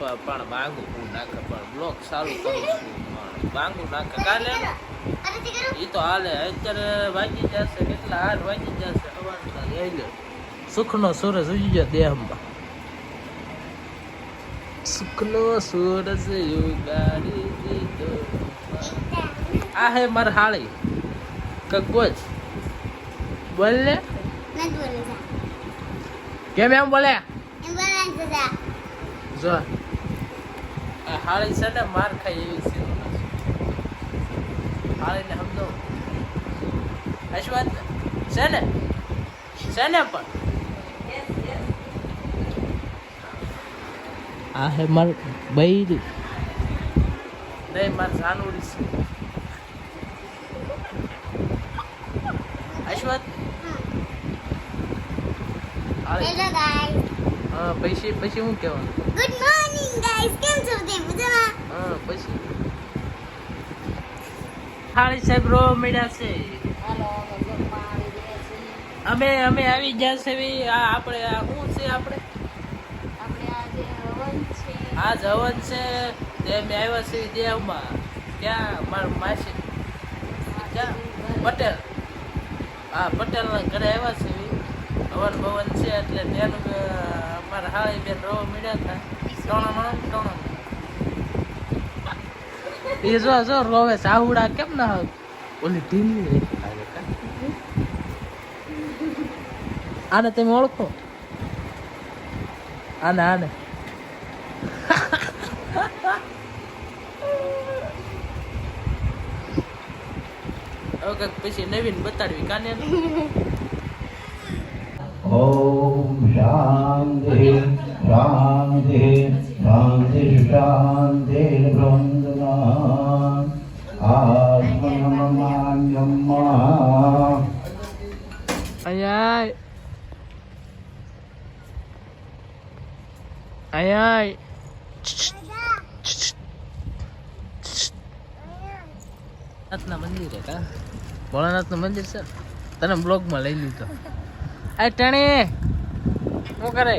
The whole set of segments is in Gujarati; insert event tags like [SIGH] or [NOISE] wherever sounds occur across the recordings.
પણ બાંગુ નાખે પણ બ્લોક સારું કરું [LAUGHS] છું બાંગુ નાખે. કાલે અરે તે કરું. એ તો હાલે અત્યારે વાંચી જશે કેટલા હાર વાંચી જશે? સવારના લઈ લે. સુખનો સૂરજ ઉગી ગયો દેહમાં. સુખનો સૂરજ ઉગાડી દીધો. આ હે માર હાળી. કક બોલ. બોલ લે. નથી બોલે કેમ એમ બોલે? જા. હાળી છે ને માર ખાઈ એવી છે. હાળીને સમજો. આશી છે ને? છે ને પણ? આ હે માર બૈરી. નહીં માર જાનુરી છે. આશી વાત હાળી હેલો ગાઈસ હા પછી પછી શું કહેવાનું? ગુડ મોર્નિંગ ગાઈસ કેમ છો તે મજામાં? હા પછી. હાળી સાહેબ રો મળ્યા છે. અમે અમે આવી ગયા છે આ આપણે આ શું છે આપણે? આપણે આ હવન છે. તે અમે આવ્યા છે દેવમાં. ક્યાં? મારા માસી. ક્યાં? પટેલ. હા પટેલના ઘરે આવ્યા છે. હવન ભવન છે એટલે અ, અમારા હાળી બેન રો મળ્યા હતા. ત્રણ માણસ ત્રણ એ જો જો રોવે સાહુડા કેમ ના ઓલી ઢીલી લાગે આને તમે ઓળખો? આને આને. કંઈક પછી નવીન બતાડવી. કાને? शान्तिः शान्तिः शान्तिः आत्मनमान्यम्मा Ayay. Ayay. નાથના મંદિરે કા ભોળાનાથનું મંદિર છે તને બ્લોગમાં લઈ લીધો આ ટણી શું કરે?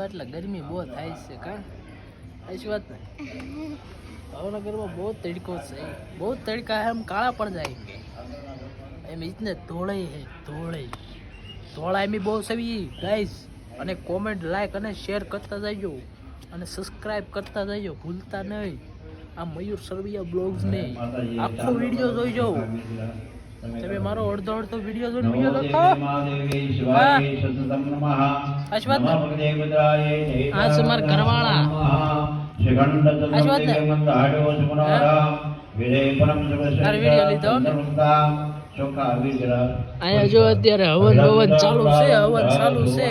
એટલે ગરમી બહુ થાય છે કા? એસી વાત નહીં [LAUGHS] ભાવનગરમાં બહુ તડકો છે. બહુ તડકા એમ કાળા પણ જાય એમ ઇતને તોળે હે તોળે તોળા એમ બહુ સવી ગાઈસ અને કોમેન્ટ લાઈક અને શેર કરતા જજો. અને સબસ્ક્રાઇબ કરતા જજો ભૂલતા નહીં. આ મયુર સરવિયા બ્લોગ્સને આખો વીડિયો જોઈ જાઓ તમે મારો અડધો અડધો વીડિયો જોઈને બીજો લખો અશ્વત આ સમાર ઘરવાળા. અશ્વત વીડિયો લીધો અહીંયા જો અત્યારે હવન ભવન ચાલુ છે હવન ચાલુ છે.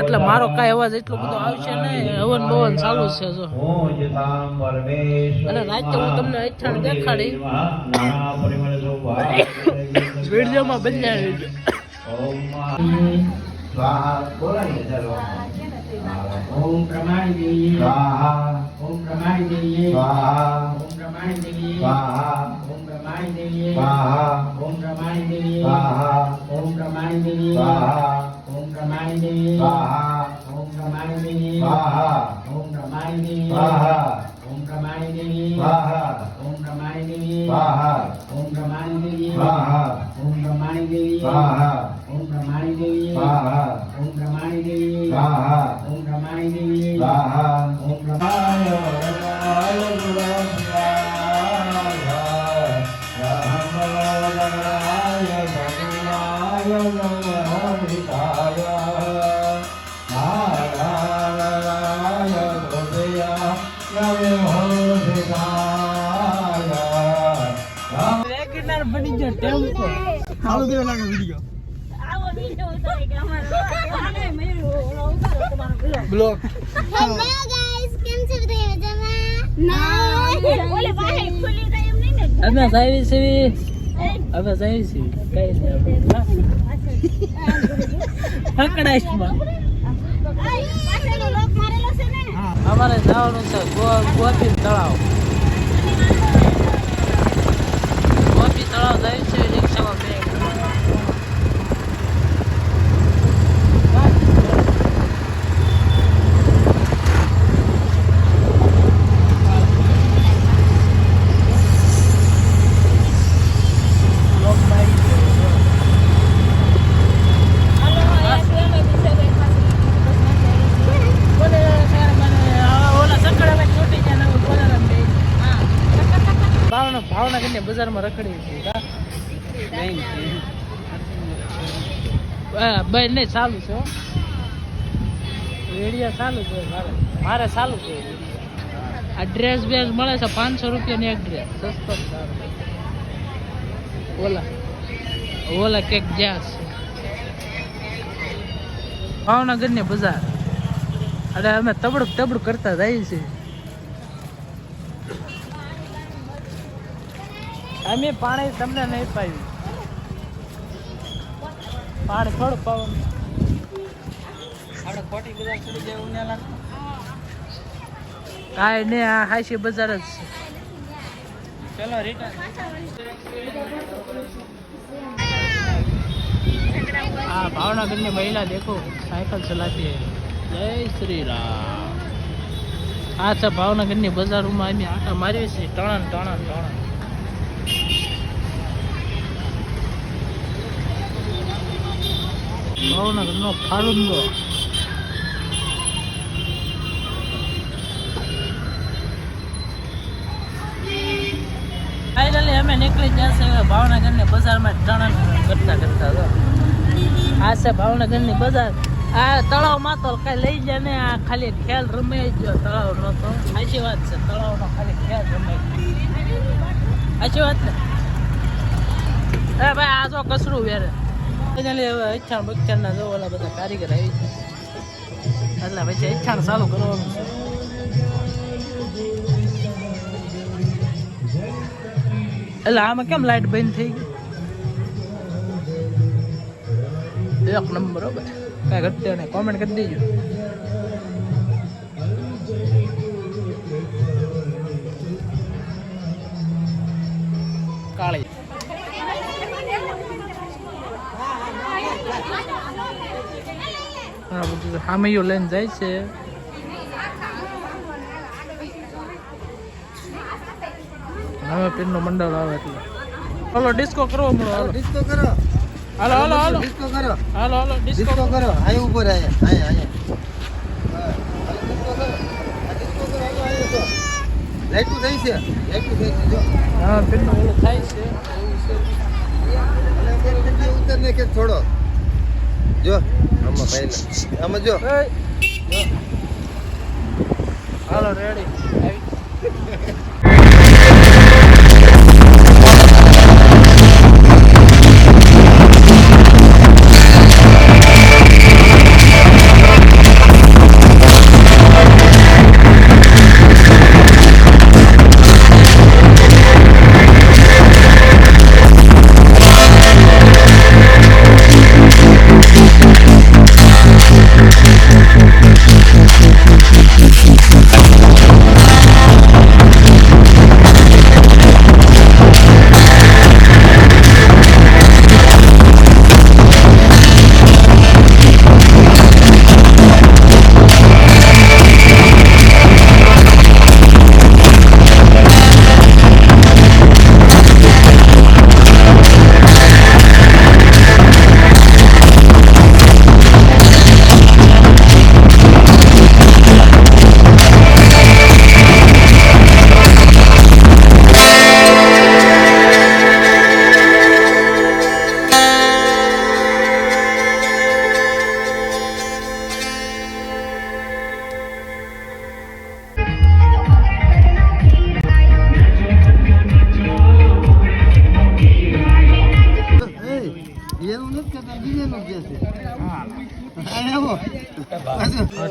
એટલે મારો કાંઈ અવાજ એટલો બધો આવશે નહીં. હવન ભવન ચાલુ છે જો. અને રાતે હું તમને અઠાણ દેખાડી. વિડીયોમાં બદલાવી ઓમ પ્રમાણી દેવીએ સ્વાહા. ઓમ પ્રમાણી દેવીએ સ્વાહા. ઓમ પ્રમાણી દેવીએ સ્વાહા ઓમ પ્રમાણી દેવીએ સ્વાહા ઓમ પ્રમાણી દેવીએ સ્વાહા ઓમ પ્રમાણી દેવીએ સ્વાહા ઓમ પ્રમાણી દેવીએ સ્વાહા ઓમ પ્રમાણી દેવીએ સ્વાહા ઓમ પ્રમાણી દેવીએ સ્વાહા ઓમ પ્રમાણી દેવીએ સ્વાહા ઓમ પ્રમાણી દેવીએ સ્વાહા ઓમ પ્રમાણી દેવીએ સ્વાહા ઓમ પ્રમાણી દેવીએ સ્વાહા ઓમ પ્રમાણી દેવીએ સ્વાહા ઓમ પ્રમાણી દેવીએ સ્વાહા ઓમ પ્રમાણી દેવીએ સ્વાહા ઓમ વેગનાર બની ગયો ટેમ્પો આવો વિડિયો હેલો અમે સાહેબ સેવી. હવે જઈ છે કઈ નહીં ને અમારે જવાનું છે ગોપી તળાવ. ગોપી તળાવ જાય છે રિક્ષામાં બે લોક મારી ગયો. હાલો એક બે દિવસે બે પાછળ બોલે ત્યારે મને આ ઓલા સકડામાં ચોટી ગયા ને હું બોલારામ બે. ભાવનગરની બજારમાં રખડી હતી બેન નહીં ચાલુ છે. રેડિયા ચાલુ છે મારે. મારે ચાલુ છે આ ડ્રેસ બેસ મળે છે પાંચસો રૂપિયાની એક ડ્રેસ સસ્તો ઓલા ઓલા કેક જ્યાં છે. ભાવનગરની બજાર. અને અમે તબડક તબડક કરતા જઈએ છીએ. અમે પાણી તમને નહીં પાયું. પાણી થોડું પાવું. આપણે ખોટી બજાર ચડી જાય ઉને લાગતું કાંઈ નહીં આ હાશી બજાર જ છે. ચલો રિટર્ન આ ભાવનગરની મહિલા દેખો સાયકલ ચલાતી જય શ્રી રામ આ છે ભાવનગરની બજારોમાં અમે આટા મારીએ છીએ ટણન ટણન ટણન ભાવનગરનો ફાલુંદો ફાઇનલી અમે નીકળી જશે હવે ભાવનગરની બજારમાં ટણન કરતા કરતા તો. આ છે ભાવનગરની બજાર. આ તળાવમાં તો કઈ લઈ જાય ને, આ ખાલી ખેલ રમે જ તળાવ નતો સાચી વાત છે તળાવનો ખાલી ખેલ રમે સાચી વાત ને ભાઈ, આ જો કસરું વેરે. ફાઇનલી હવે અચ્છાણ બચ્ચાણના જો બધા કારીગર આવી એટલે પછી અચ્છાણ ચાલુ કરવાનું એટલે આમાં કેમ લાઈટ બંધ થઈ ગઈ? એક નંબર બરાબર કાંઈ ઘટે કોમેન્ટ કરી દેજો. હા બધું સામૈયો લઈને જાય છે. હવે પીરનો મંડળ આવે એટલે. હાલો ડિસ્કો કરવો મળો હાલો. ડિસ્કો કરો. હાલો હાલો હાલો. ડિસ્કો કરો. હાલો હાલો ડિસ્કો કરો. આય ઉપર આય આય આય. કરો. આ કરો. લાઈટું થઈ છે. લાઈટું થઈ છે જો. હા પીરનો ઓલો થાય છે. એવું છે. અને ઉતરને કે થોડો જો આમાં ભાઈ આમાં જો. હાલો રેડી [LAUGHS]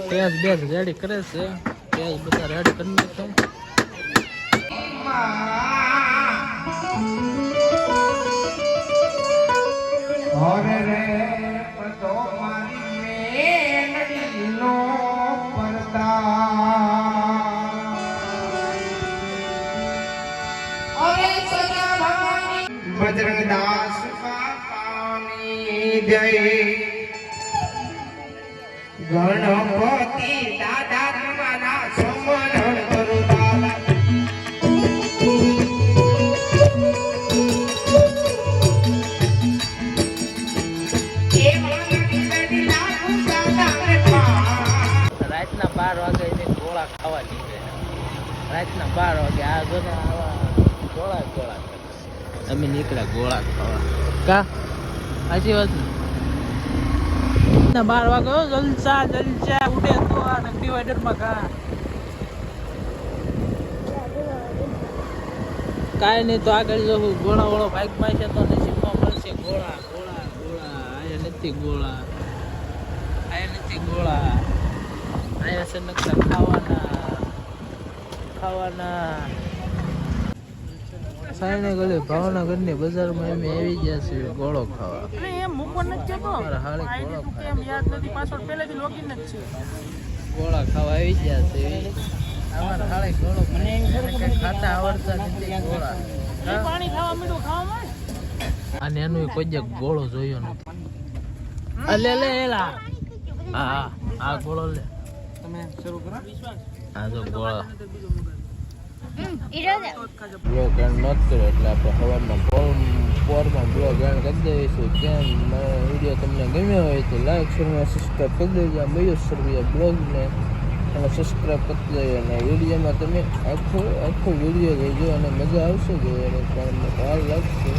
ટેસ બેસ રેડી કરે છે. ટેસ બધા રેડી કરી નાખે. રે પતો મારી મેલડીનો રાતના બાર વાગે ગોળા ખાવા નીકળ્યા રાતના બાર વાગે આ જો ને આવા ગોળા ગોળા અમે નીકળ્યા ગોળા ખાવા. કા? સાચી વાત રાતના બાર વાગે જલસા જલસા ઉડે તો આ ડિવાઈડરમાં કા કાંઈ નહીં તો આગળ જો ગોળા વોળો બાઇકમાં છે તો નસીબમાં મળશે ગોળા ગોળા ગોળા આયા નથી ગોળા આયા નથી ગોળા આયા છે ખાવાના ખાવાના. સાઈને ગલે ભાવનગરની બજારમાં અમે આવી ગયા છીએ ગોળો ખાવા. એમ મૂકવા નથી જતો ગોળો કેમ યાદ નથી પાસવર્ડ પહેલેથી લોગિન જ છે. ગોળા ખાવા આવી ગયા છે. અમારા હાળે ગોળો મને ખાતા આવડતા નથી ગોળા. પાણી ખાવા મીઠું ખાવા માં અને એનું કોઈ ગોળો જોયો નથી. આ લે એલા હા હા. આ ગોળો લે. તમે શરૂ કરો. આ જો ગોળો. બ્લોગ એન્ડ નોટ કર્યો, એટલે આપણે હવામાં ફોર્મ ફોરમાં બ્લોગ એન્ડ કરી દઈશું. કેમ? વીડિયો તમને ગમ્યો હોય તો લાઈક શેર સબસ્ક્રાઈબ કરી દેજો. મયુર સરવૈયા બ્લોગને અને સબસ્ક્રાઈબ કરી દેજો અને વિડીયોમાં તમે આખો આખો વીડિયો જોજો અને મજા આવશે જોવાની. તમને વાર લાગશે.